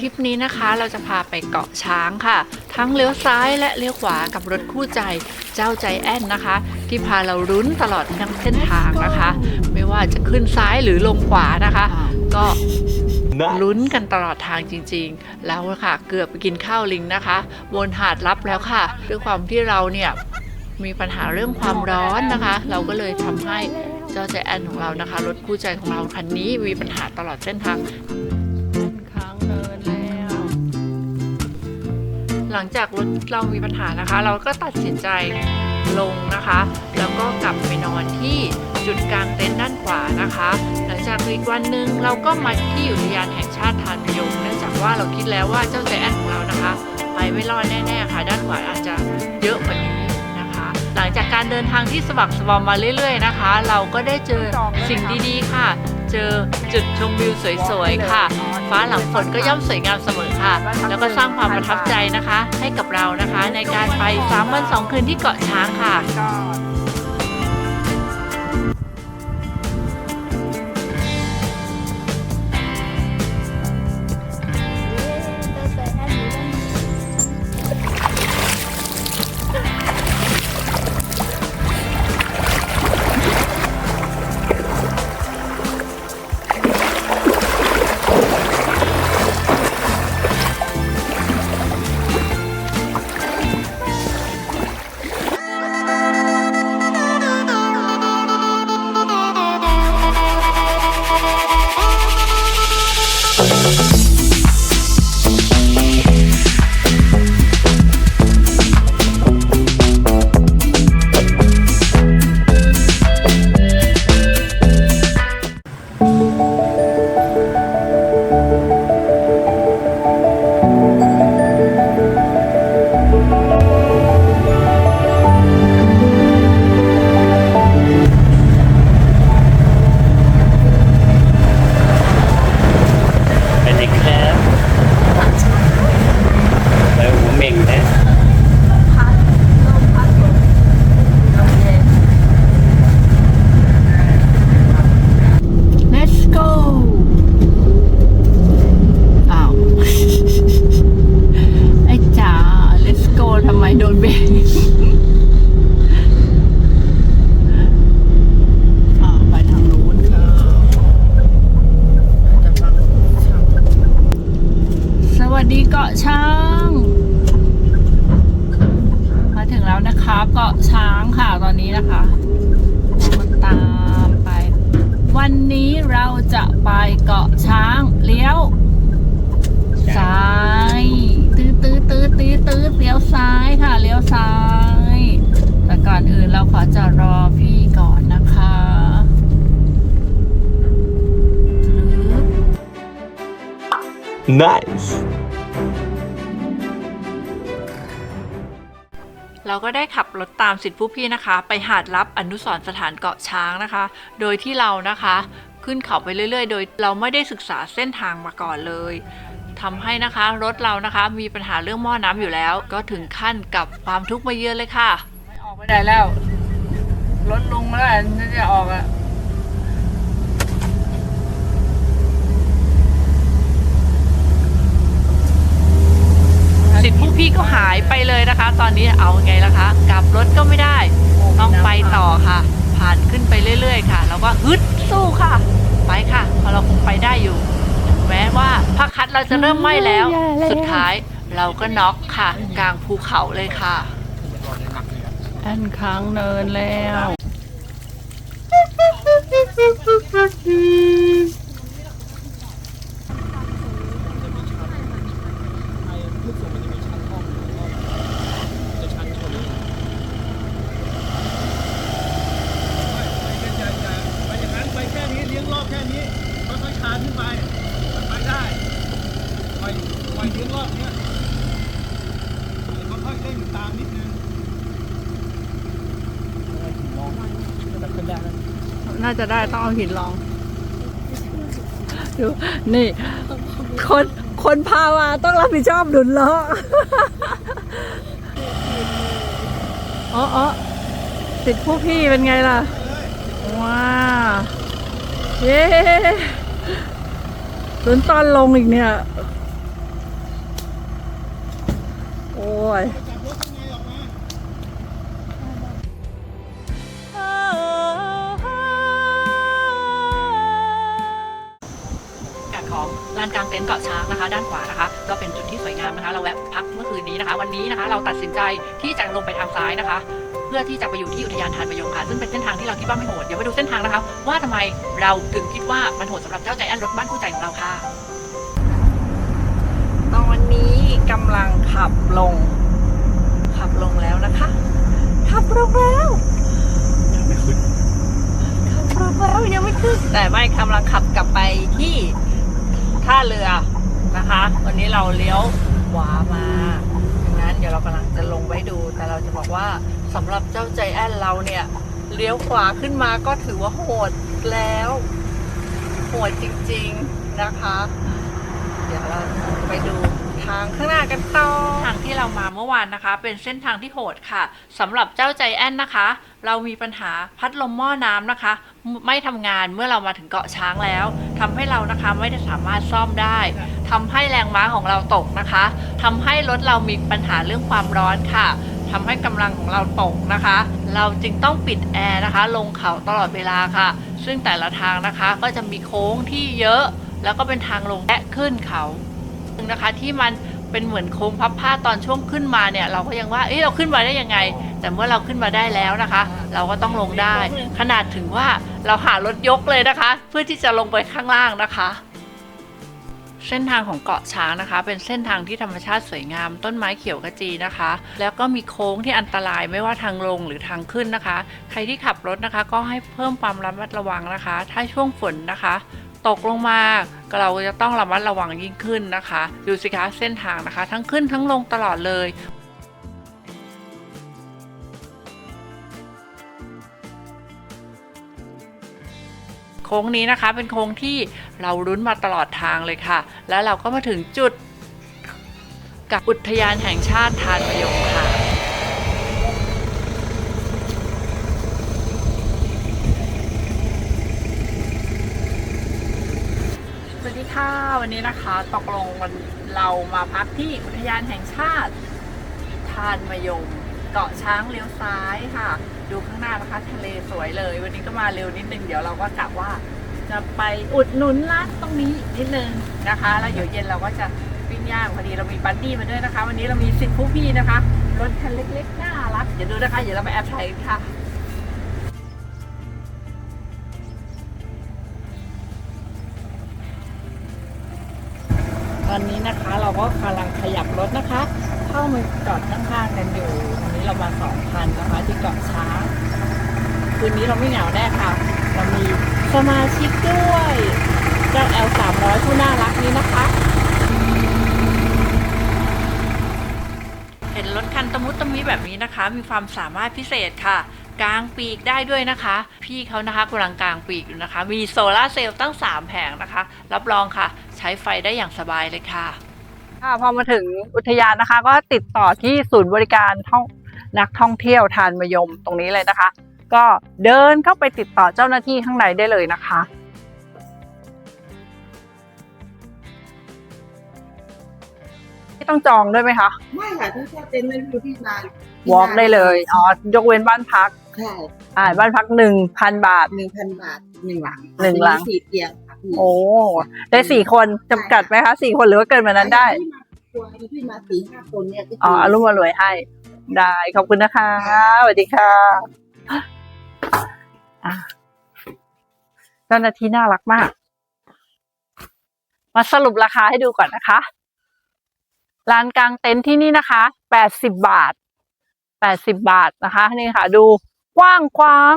ทริปนี้นะคะ เราจะพาไปเกาะช้างค่ะ ทั้งเลี้ยวซ้ายและเลี้ยวขวากับรถคู่ใจเจ้าใจแอนนะคะ ที่พาเรารุ้นตลอดทั้งเส้นทางนะคะ ไม่ว่าจะขึ้นซ้ายหรือลงขวานะคะ ก็ลุ้นกันตลอดทางจริงๆ แล้วค่ะ เกือบไปกินข้าวลิงนะคะบนหาดลับแล้วค่ะ ด้วยความที่เราเนี่ยมีปัญหาเรื่องความร้อนนะคะ เราก็เลยทำให้เจ้าใจแอนของเรานะคะรถคู่ใจของเราคันนี้มีปัญหาตลอดเส้นทาง หลังจากรถเรามีปัญหานะคะ เราก็ตัดสินใจลงนะคะ แล้วก็กลับไปนอนที่จุดกลางเต็นท์ด้านขวานะคะ หลังจากอีกวันหนึ่งเราก็มาที่อุทยานแห่งชาติทานพยงเนื่องจากว่าเราคิดแล้วว่าเจ้าใจแอนของเรานะคะ ไปไม่รอดแน่ๆค่ะ ด้านขวาอาจจะเยอะกว่านี้นะคะ หลังจากการเดินทางที่สวักสบอมมาเรื่อย ๆ นะคะ เราก็ได้เจอสิ่งดีๆค่ะ เจอจุดชมวิวสวยๆค่ะ ฟ้าหลังฝนก็ย่อมสวยงามเสมอค่ะ แล้วก็สร้างความประทับใจนะคะ ให้กับเรานะคะ ในการไป3วัน2คืนที่เกาะช้างค่ะ ดีเกาะช้าง มาถึงแล้วนะคะเกาะช้างค่ะตอนนี้นะคะเราตามไป วันนี้เราจะไปเกาะช้างเลี้ยวซ้ายตื้อตื้อตื้อตื้อตื้อเลี้ยวซ้ายค่ะเลี้ยวซ้าย แต่ก่อนอื่นเราขอจะรอพี่ก่อนนะคะ nice เราก็ได้ขับรถตามสิทธิผู้พี่นะคะ ไปหาดลับอนุสรสถานเกาะช้างนะคะ โดยที่เรานะคะ ขึ้นเขาไปเรื่อย ๆ โดยเราไม่ได้ศึกษาเส้นทางมาก่อนเลยทำให้นะคะรถเรานะคะมีปัญหาเรื่องหม้อน้ำอยู่แล้ว ก็ถึงขั้นกับความทุกข์มาเยือนเลยค่ะ ออกไม่ได้แล้ว รถลงแล้วน่าจะออกอะ สิทธิผู้พี่ก็หายไปเลยนะคะ ตอนนี้เอาไงล่ะคะ กลับรถก็ไม่ได้ ต้องไปต่อค่ะ ผ่านขึ้นไปเรื่อย ๆ ค่ะ แล้วก็ฮึดสู้ค่ะ ไปค่ะเพราะเราคงไปได้อยู่ถึงแม้ว่าพักคัดเราจะเริ่มไหม้แล้ว สุดท้ายเราก็น็อกค่ะ กลางภูเขาเลยค่ะอันค้างเนินแล้ว ไปอย่างนั้นไปแค่นี้เลี้ยงรอบแค่นี้ค่อยๆคานขึ้นไปมันไปได้ปล่อยปล่อยเลี้ยงรอบเนี้ยค่อยๆเล่นตามนิดนึงจะขึ้นได้แล้ว น่าจะได้ต้องเอาหินลองดูนี่ คนคนพามาต้องรับผิดชอบหนุนล้ออ๋อติดผู้พี่เป็นไงล่ะ ว้าเย้ลุ้นตอนลงอีกเนี่ย โอ้ย นะคะ ด้านขวานะคะ ก็เป็นจุดที่สวยงามนะคะ เราแวะพักเมื่อคืนนี้นะคะ วันนี้นะคะ เราตัดสินใจที่จะลงไปทางซ้ายนะคะ เพื่อที่จะไปอยู่ที่อุทยานทานประยงค่ะซึ่งเป็นเส้นทางที่เราคิดว่าไม่โหดเดี๋ยวไปดูเส้นทางนะคะว่าทำไมเราถึงคิดว่ามันโหดสำหรับเจ้าใจแอนรถบ้านคู่ใจของเราค่ะ ตอนนี้กำลังขับลง ขับลงแล้วนะคะ ขับลงแล้วยังไม่ขึ้นขับลงแล้วยังไม่ขึ้นแต่ไม่กำลังขับกลับไปที่ท่าเรือ นะคะ วันนี้เราเลี้ยวขวามาดังนั้นเดี๋ยวเรากำลังจะลงไว้ดู แต่เราจะบอกว่าสำหรับเจ้าใจแอนเราเนี่ยเลี้ยวขวาขึ้นมาก็ถือว่าโหดแล้ว โหดจริง ๆนะคะ เดี๋ยวเราไปดู ทางข้างหน้ากันต่อทางที่เรามาเมื่อวานนะคะ เป็นเส้นทางที่โหดค่ะสำหรับเจ้าใจแอนนะคะ เรามีปัญหาพัดลมหม้อน้ำนะคะ ไม่ทำงานเมื่อเรามาถึงเกาะช้างแล้วทำให้เรานะคะไม่ได้สามารถซ่อมได้ทำให้แรงม้าของเราตกนะคะทำให้รถเรามีปัญหาเรื่องความร้อนค่ะทำให้กำลังของเราตกนะคะ เราจึงต้องปิดแอร์นะคะ ลงเขาตลอดเวลาค่ะ ซึ่งแต่ละทางนะคะก็จะมีโค้งที่เยอะ แล้วก็เป็นทางลงและขึ้นเขาึงนะคะ ที่มันเป็นเหมือนโค้งพับผ้าตอนช่วงขึ้นมาเนี่ย เราก็ยังว่าเอ๊ะเราขึ้นมาได้ยังไง แต่เมื่อเราขึ้นมาได้แล้วนะคะ เราก็ต้องลงได้ ขนาดถึงว่าเราหารถยกเลยนะคะ เพื่อที่จะลงไปข้างล่างนะคะเส้นทางของเกาะช้างนะคะ เป็นเส้นทางที่ธรรมชาติสวยงาม ต้นไม้เขียวขจีนะคะ แล้วก็มีโค้งที่อันตรายไม่ว่าทางลงหรือทางขึ้นนะคะ ใครที่ขับรถนะคะ ก็ให้เพิ่มความระมัดระวังนะคะ ถ้าช่วงฝนนะคะ ตกลงมา เราจะต้องระมัดระวังยิ่งขึ้นนะคะ ดูสิคะเส้นทางนะคะ ทั้งขึ้นทั้งลงตลอดเลยโค้งนี้นะคะเป็นโค้งที่เรารุ้นมาตลอดทางเลยค่ะ แล้วเราก็มาถึงจุดกับอุทยานแห่งชาติทานมะยงค่ะ สวัสดีค่ะ วันนี้นะคะตกลงวันเรามาพักที่อุทยานแห่งชาติทานมยม เกาะช้างเลี้ยวซ้ายค่ะ ดูข้างหน้านะคะทะเลสวยเลย วันนี้ก็มาเร็วนิดนึงเดี๋ยวเราก็กะว่า จะไปอุดหนุนร้านตรงนี้นิดนึงนะคะ แล้วเดี๋ยวเย็นเราก็จะปิ้งย่างพอดีเรามีบัดดี้มาด้วยนะคะ วันนี้เรามีสิทธิ์ผู้พี่นะคะรถคันเล็กๆน่ารักเดี๋ยวดูนะคะเดี๋ยวเราไปแอบถ่ายกันค่ะ ตอนนี้นะคะเราก็กำลังขยับรถนะคะ เข้ามาจอดข้างๆกันอยู่วันนี้เรามาสองคันนะคะที่เกาะช้างคืนนี้เราไม่เหงาแน่ค่ะเรามีสมาชิกด้วยเจ้า L 3 0 0ผู้น่ารักนี้นะคะ เห็นรถคันตะมุตะมิแบบนี้นะคะ มีความสามารถพิเศษค่ะกางปีกได้ด้วยนะคะ พี่เขานะคะกำลังกางปีกอยู่นะคะ มีโซลาเซลล์ตั้ง 3 แผงนะคะ รับรองค่ะ ใช้ไฟได้อย่างสบายเลยค่ะ ค่ะพอมาถึงอุทยานนะคะ ก็ติดต่อที่ศูนย์บริการท่องนักท่องเที่ยวทานมยมตรงนี้เลยนะคะ ก็เดินเข้าไปติดต่อเจ้าหน้าที่ข้างในได้เลยนะคะที่ต้องจองด้วยไหมคะ ไม่ค่ะถ้าเช่าเต็นท์นั่นคือที่นานวอล์กได้เลย อ๋อ ยกเว้นบ้านพัก ใช่ อ่า บ้านพักหนึ่งพันบาทหนึ่งพันบาทหนึ่งหลังหนึ่งหลังมีสี่เตียงค่ะพี่ โอ้ได้สี่คนจำกัดไหมคะสี่คนหรือว่าเกินมานั้นได้ ที่มาทัวร์ที่มาสี่ห้าคนเนี่ยก็คือ๋ออารมณ์มารวยให้ ได้ ขอบคุณนะคะสวัสดีค่ะอะเจ้าหน้าที่น่ารักมาก มาสรุปราคาให้ดูก่อนนะคะลานกลางเต็นท์ที่นี่นะคะแปดสิบบาทแปดสิบบาทนะคะ นี่ค่ะ ดูกว้างขวาง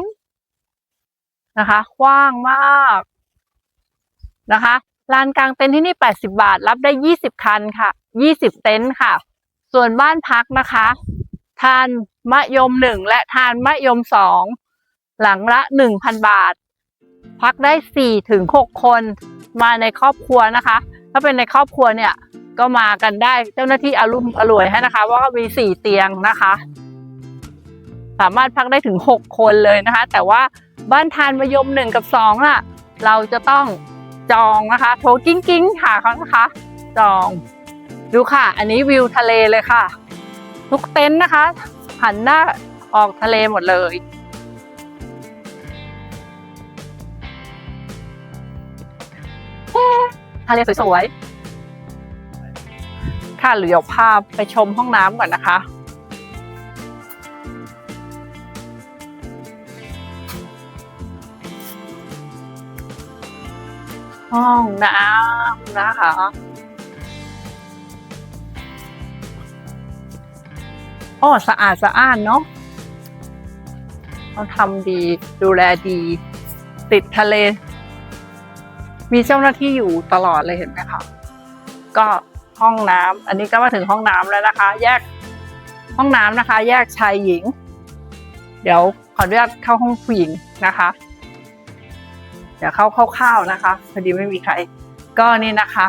นะคะกว้างมาก นะคะลานกลางเต็นท์ที่นี่ 80 บาท รับได้ 20 คันค่ะ 20 เต็นท์ค่ะ ส่วนบ้านพักนะคะ ทานมะยมหนึ่งและทานมะยมสองหลังละ 1,000 บาท พักได้4ถึง6คนมาในครอบครัวนะคะ ถ้าเป็นในครอบครัวเนี่ยก็มากันได้เจ้าหน้าที่อารุมอร่วยให้นะคะว่ามี4เตียงนะคะ สามารถพักได้ถึง 6 คนเลยนะคะ แต่ว่าบ้านทานมะยมหนึ่งกับสองอะ เราจะต้อง จองนะคะ โทรกิ้งกิ้งหาเขานะคะ จอง ดูค่ะ อันนี้วิวทะเลเลยค่ะ ทุกเต็นท์นะคะ หันหน้าออกทะเลหมดเลยทะเลสวยๆ ค่ะเดี๋ยวพาไปชมห้องน้ำก่อนนะคะ ห้องน้ำนะคะโอ้สะอาดสะอ้านเนาะเขาทำดีดูแลดี ติดทะเล มีเจ้าหน้าที่อยู่ตลอดเลยเห็นไหมคะก็ห้องน้ำอันนี้ก็มาถึงห้องน้ำแล้วนะคะ แยกห้องน้ำนะคะ แยกชายหญิง เดี๋ยวขออนุญาตเข้าห้องผู้หญิงนะคะ ดี๋ยวเข้าคร่าวๆนะคะ พอดีไม่มีใคร ก็นี่นะคะ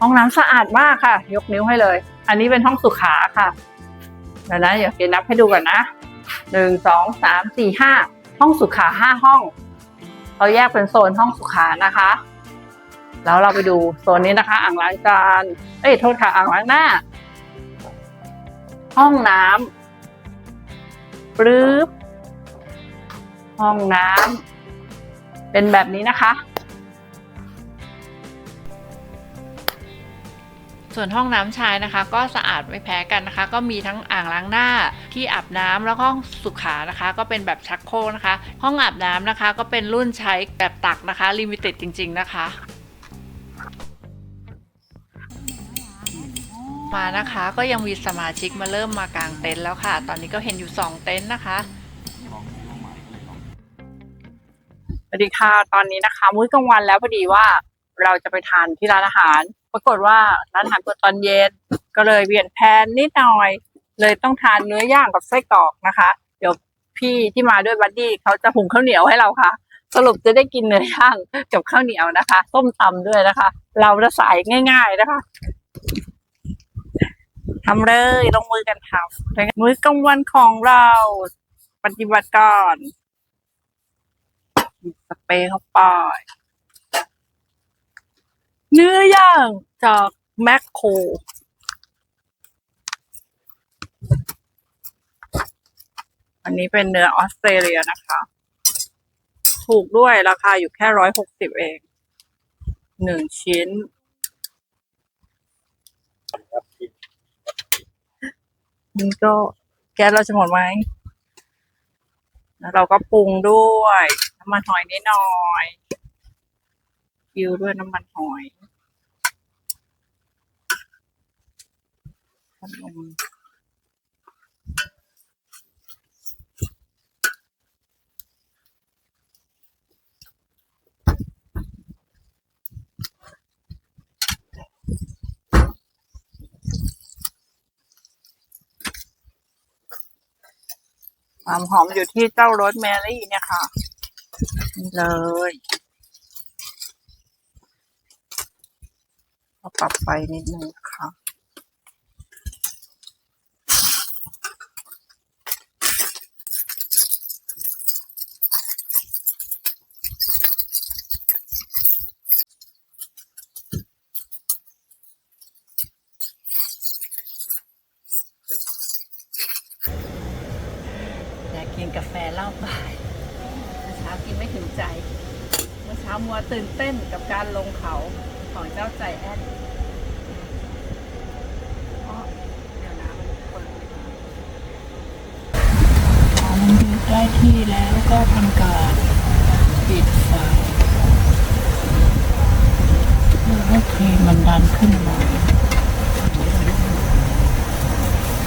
ห้องน้ำสะอาดมากค่ะ ยกนิ้วให้เลย อันนี้เป็นห้องสุขาค่ะเดี๋ยวนะเดี๋ยวเกนับให้ดูก่อนนะหนึ่งสองสามสี่ห้าห้องสุขาห้าห้องเขาแยกเป็นโซนห้องสุขานะคะ แล้วเราไปดูโซนนี้นะคะ อ่างล้างจานเอ้ยโทษค่ะอ่างล้างหน้า ห้องน้ำปรื๊บห้องน้ำ เป็นแบบนี้นะคะ ส่วนห้องน้ำชายนะคะ ก็สะอาดไม่แพ้กันนะคะ ก็มีทั้งอ่างล้างหน้าที่อาบน้ำแล้วก็ห้องสุขานะคะ ก็เป็นแบบชักโครกนะคะ ห้องอาบน้ำนะคะ ก็เป็นรุ่นใช้แบบตักนะคะลิมิเต็ดจริง ๆ นะคะมานะคะก็ยังมีสมาชิกมาเริ่มมากางเต็นท์แล้วค่ะ ตอนนี้ก็เห็นอยู่ 2 เต็นท์นะคะ สวัสดีค่ะ ตอนนี้นะคะ มื้อกลางวันแล้วพอดีว่าเราจะไปทานที่ร้านอาหาร ปรากฏว่าร้านอาหารเปิดตอนเย็น ก็เลยเปลี่ยนแผนนิดหน่อย เลยต้องทานเนื้อย่างกับไส้กรอกนะคะ เดี๋ยวพี่ที่มาด้วยบัดดี้เขาจะหุงข้าวเหนียวให้เราค่ะ สรุปจะได้กินเนื้อย่างกับข้าวเหนียวนะคะส้มตำด้วยนะคะ เราจะสายง่าย ๆนะคะทำเลยลงมือกันทำมื้อกลางวันของเรา ปฏิบัติก่อน สเปรย์เข้าไปเนื้อย่างจากแมคโครอันนี้เป็นเนื้อออสเตรเลียนะคะ ถูกด้วยราคาอยู่แค่ร้อยหกสิบเอง หนึ่งชิ้น นี่ก็แก๊สเราจะหมดไหม แล้วเราก็ปรุงด้วยน้ำมันหอยนิดหน่อยคิวด้วยน้ำมันหอยขนม ความหอมอยู่ที่เจ้ารสแมรี่เนี่ยค่ะเลยเราปรับไฟนิดนึงค่ะากกินกาแฟเหล้าบ่าย เมื่อเช้ากินไม่ถึงใจ เมื่อเช้ามัว ตื่นเต้นกับการลงเขาของเจ้าใจแอนอ้อเดี๋ยวนะมันเปิดไม่ได้พอมันอยู่ใกล้ที่แล้วก็ทำการปิดไฟแล้วก็ครีมมันดันขึ้นมา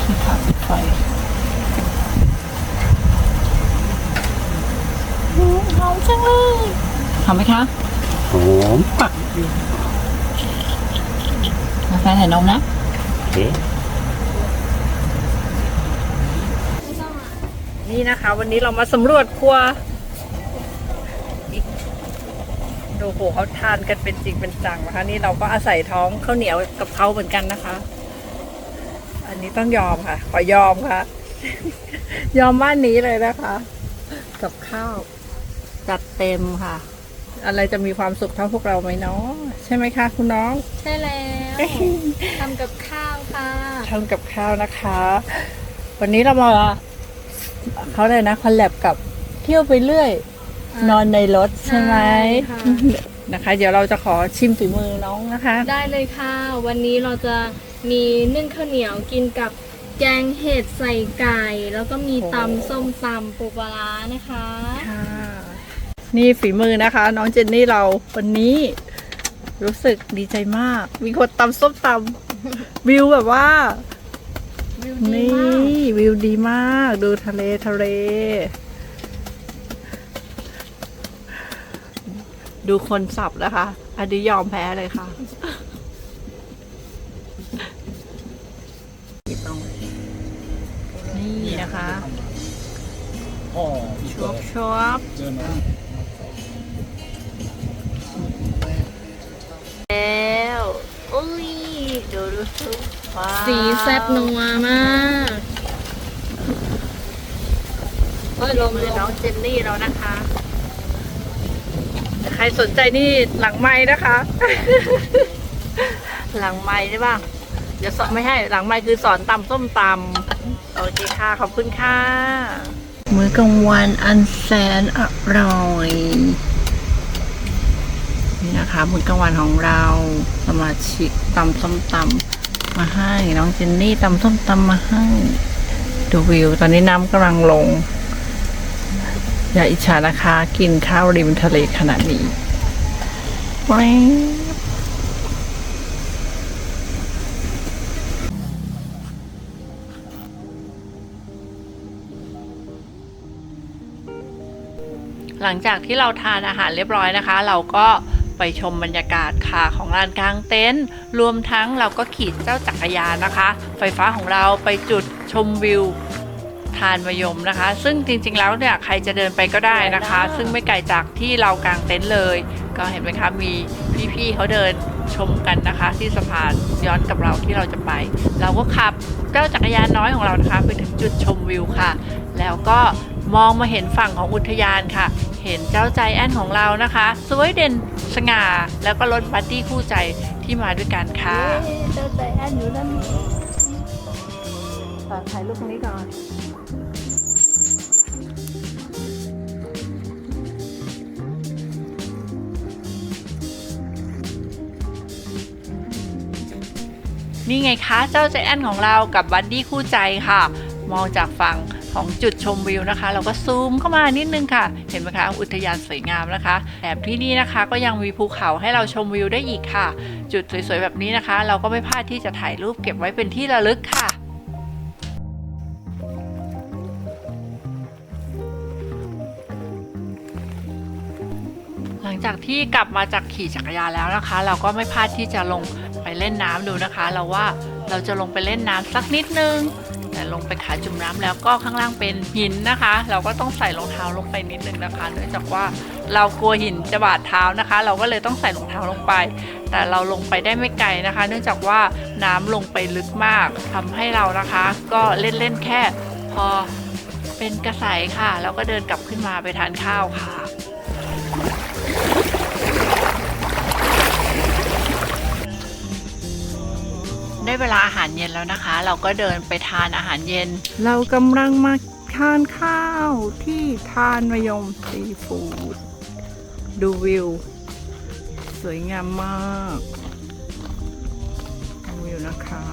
ที่ขาปิดไฟอืมหอมจังเลยหอมไหมคะ หอมปักกาแฟใส่นมนะโอเคนี่นะคะ วันนี้เรามาสำรวจครัวอีกดูโหเขาทานกันเป็นจริงเป็นจังนะคะ นี่เราก็อาศัยท้องข้าวเหนียวกับเขาเหมือนกันนะคะ อันนี้ต้องยอมค่ะ ขอยอมค่ะ ยอมบ้านนี้เลยนะคะ กับข้าวจัดเต็มค่ะ อะไรจะมีความสุขเท่าพวกเราไหมเนาะใช่ไหมคะ คุณน้อง ใช่แล้วทำกับข้าวค่ะทำกับข้าวนะคะ วันนี้เรามาเขาเลยนะคอลแลบกับเที่ยวไปเรื่อยอ่านนอนในรถใช่ไหมใช่ค่ะนะคะ เดี๋ยวเราจะขอชิมฝีมือน้องนะคะ ได้เลยค่ะ วันนี้เราจะมีนึ่งข้าวเหนียวกินกับแกงเห็ดใส่ไก่ แล้วก็มีโอ้ตำส้มตำปูปลาร้านะคะค่ะ นี่ฝีมือนะคะ น้องเจนนี่เราวันนี้ รู้สึกดีใจมาก มีคนตำส้มตำวิวแบบว่า วิวดีนี่มากวิวดีมาก ดูทะเลทะเล ดูคนสับนะคะ อันนี้ยอมแพ้เลยค่ะ นี่นะคะ อ๋อชวบชวบ เจอมาแสีแซ่บนัวมากโอ้ยลมมือลน้อมงเจนนี่แล้วนะคะแต่ใครสนใจนี่หลังไม้นะคะ หลังไม้ใช่ป่ะเดี๋ยวสอนไม่ให้หลังไม้คือสอนตำส้มตำโอเคค่ะ ขอบคุณค่ะ มื้อกลางวันอันแสนอร่อย นี่นะคะมื้อกลางวันของเราสมาชิกตำส้มตำมาให้น้องเจนนี่ตำส้มตำมาให้ดูวิว ตอนนี้น้ำกำลังลง อย่าอิจฉานะคะ กินข้าวริมทะเลขนาดนี้แว้วหลังจากที่เราทานอาหารเรียบร้อยนะคะ เราก็ ไปชมบรรยากาศค่ะของลานกลางเต็นท์รวมทั้งเราก็ขี่เจ้าจักรยานนะคะ ไฟฟ้าของเราไปจุดชมวิวทานมะยมนะคะ ซึ่งจริงๆแล้วเนี่ยใครจะเดินไปก็ได้นะคะ ซึ่งไม่ไกลจากที่เรากางเต็นท์เลย ก็เห็นไหมคะมีพี่ๆเขาเดินชมกันนะคะ ที่สะพานย้อนกับเราที่เราจะไป เราก็ขับเจ้าจักรยานน้อยของเรานะคะ ไปถึงจุดชมวิวค่ะ แล้วก็ มองมาเห็นฝั่งของอุทยานค่ะ เห็นเจ้าใจแอนของเรานะคะ สวยเด่นสง่า แล้วก็รถบัดดี้คู่ใจที่มาด้วยกันค่ะเจ้าใจแอนอยู่ด้านนี้ถ่ายรูปตรงนี้ก่อนนี่ไงคะ เจ้าใจแอนของเรากับบัดดี้คู่ใจค่ะ มองจากฝั่ง ของจุดชมวิวนะคะ เราก็ซูมเข้ามานิดนึงค่ะ เห็นไหมคะอุทยานสวยงามนะคะแถมที่นี่นะคะก็ยังมีภูเขาให้เราชมวิวได้อีกค่ะ จุดสวยๆแบบนี้นะคะ เราก็ไม่พลาดที่จะถ่ายรูปเก็บไว้เป็นที่ระลึกค่ะหลังจากที่กลับมาจากขี่จักรยานแล้วนะคะ เราก็ไม่พลาดที่จะลงไปเล่นน้ำดูนะคะ เราว่าเราจะลงไปเล่นน้ำสักนิดนึง แต่ลงไปขาจุ่มน้ำแล้วก็ข้างล่างเป็นหินนะคะ เราก็ต้องใส่รองเท้าลงไปนิดนึงนะคะเนื่องจากว่าเรากลัวหินจะบาดเท้านะคะ เราก็เลยต้องใส่รองเท้าลงไป แต่เราลงไปได้ไม่ไกลนะคะ เนื่องจากว่าน้ำลงไปลึกมากทำให้เรานะคะ ก็เล่นๆแค่พอเป็นกระใสค่ะ แล้วก็เดินกลับขึ้นมาไปทานข้าวค่ะ ได้เวลาอาหารเย็นแล้วนะคะ เราก็เดินไปทานอาหารเย็น เรากำลังมาทานข้าวที่ทานมยมซีฟู้ดดูวิว สวยงามมากดูวิวนะคะ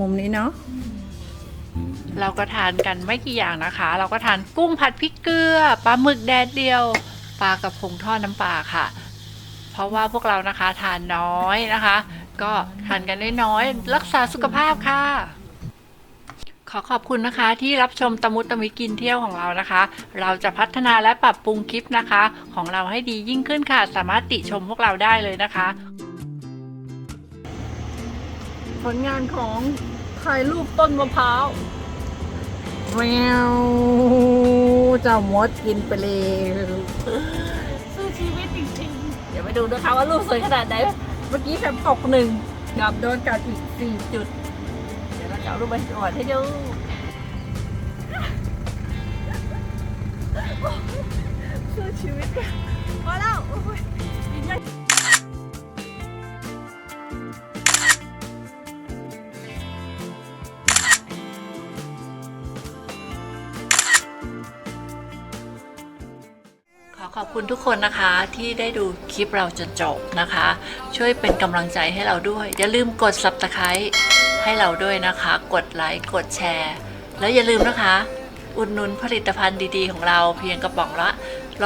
มุมนี้เนาะเราก็ทานกันไม่กี่อย่างนะคะ เราก็ทานกุ้งผัดพริกเกลือปลาหมึกแดดเดียวปลากระพงทอดน้ำปลาค่ะ เพราะว่าพวกเรานะคะทานน้อยนะคะ ก็ทานกันน้อยๆรักษาสุขภาพค่ะ ขอขอบคุณนะคะที่รับชมตะมุตะมิกินเที่ยวของเรานะคะ เราจะพัฒนาและปรับปรุงคลิปนะคะ ของเราให้ดียิ่งขึ้นค่ะ สามารถติชมพวกเราได้เลยนะคะ ผลงานของถ่ายรูปต้นมะพร้าวแมวเจ้ามดกินไปเลยสู้ชีวิตจริงๆ เดี๋ยวไปดูนะคะว่าลูกสวยขนาดไหน เมื่อกี้แฟมตกหนึ่งกับโดนกัดอีกสี่จุด เดี๋ยวเราจะเอาลูกไปตรวจให้ดูสู้ชีวิตกันพอแล้ว ขอขอบคุณทุกคนนะคะที่ได้ดูคลิปเราจนจบนะคะ ช่วยเป็นกำลังใจให้เราด้วย อย่าลืมกด subscribe ให้เราด้วยนะคะ กดไลค์กดแชร์ แล้วอย่าลืมนะคะ อุดหนุนผลิตภัณฑ์ดีๆ ของเราเพียงกระป๋องละ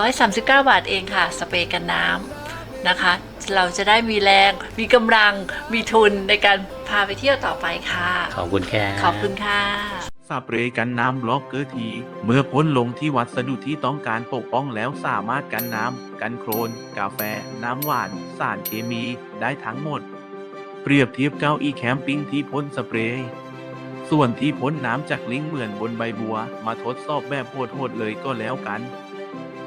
139 บาทเองค่ะ สเปรย์กันน้ำนะคะ เราจะได้มีแรง มีกำลังมีทุนในการพาไปเที่ยวต่อไปค่ะ ขอบคุณแค่ขอบคุณค่ะ สเปรย์กันน้ำล็อกเกอร์ที เมื่อพ่นลงที่วัสดุที่ต้องการปกป้องแล้วสามารถกันน้ำ กันโครน กาแฟ น้ำหวาน สารเคมี ได้ทั้งหมด เปรียบเทียบเก้าอี้แคมปิ้งที่พ่นสเปรย์ส่วนที่พ้นน้ำจากลิงเหมือนบนใบบัว มาทดสอบแบบโหดๆเลยก็แล้วกัน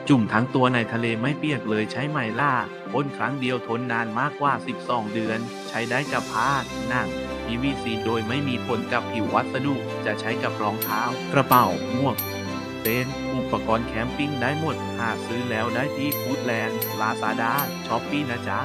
จุ่มทั้งตัวในทะเลไม่เปียกเลยใช้ไหมล่าพ่นครั้งเดียวทนนานมากกว่า 12 เดือน ใช้ได้กับผ้าหนัง PVC โดยไม่มีผลกับผิววัสดุ จะใช้กับรองเท้า กระเป๋า หมวก เต็นท์อุปกรณ์แคมปิ้งได้หมด หาซื้อแล้วได้ที่ฟูดแลนด์ลาซาด้าช้อปปี้นะจ๊ะ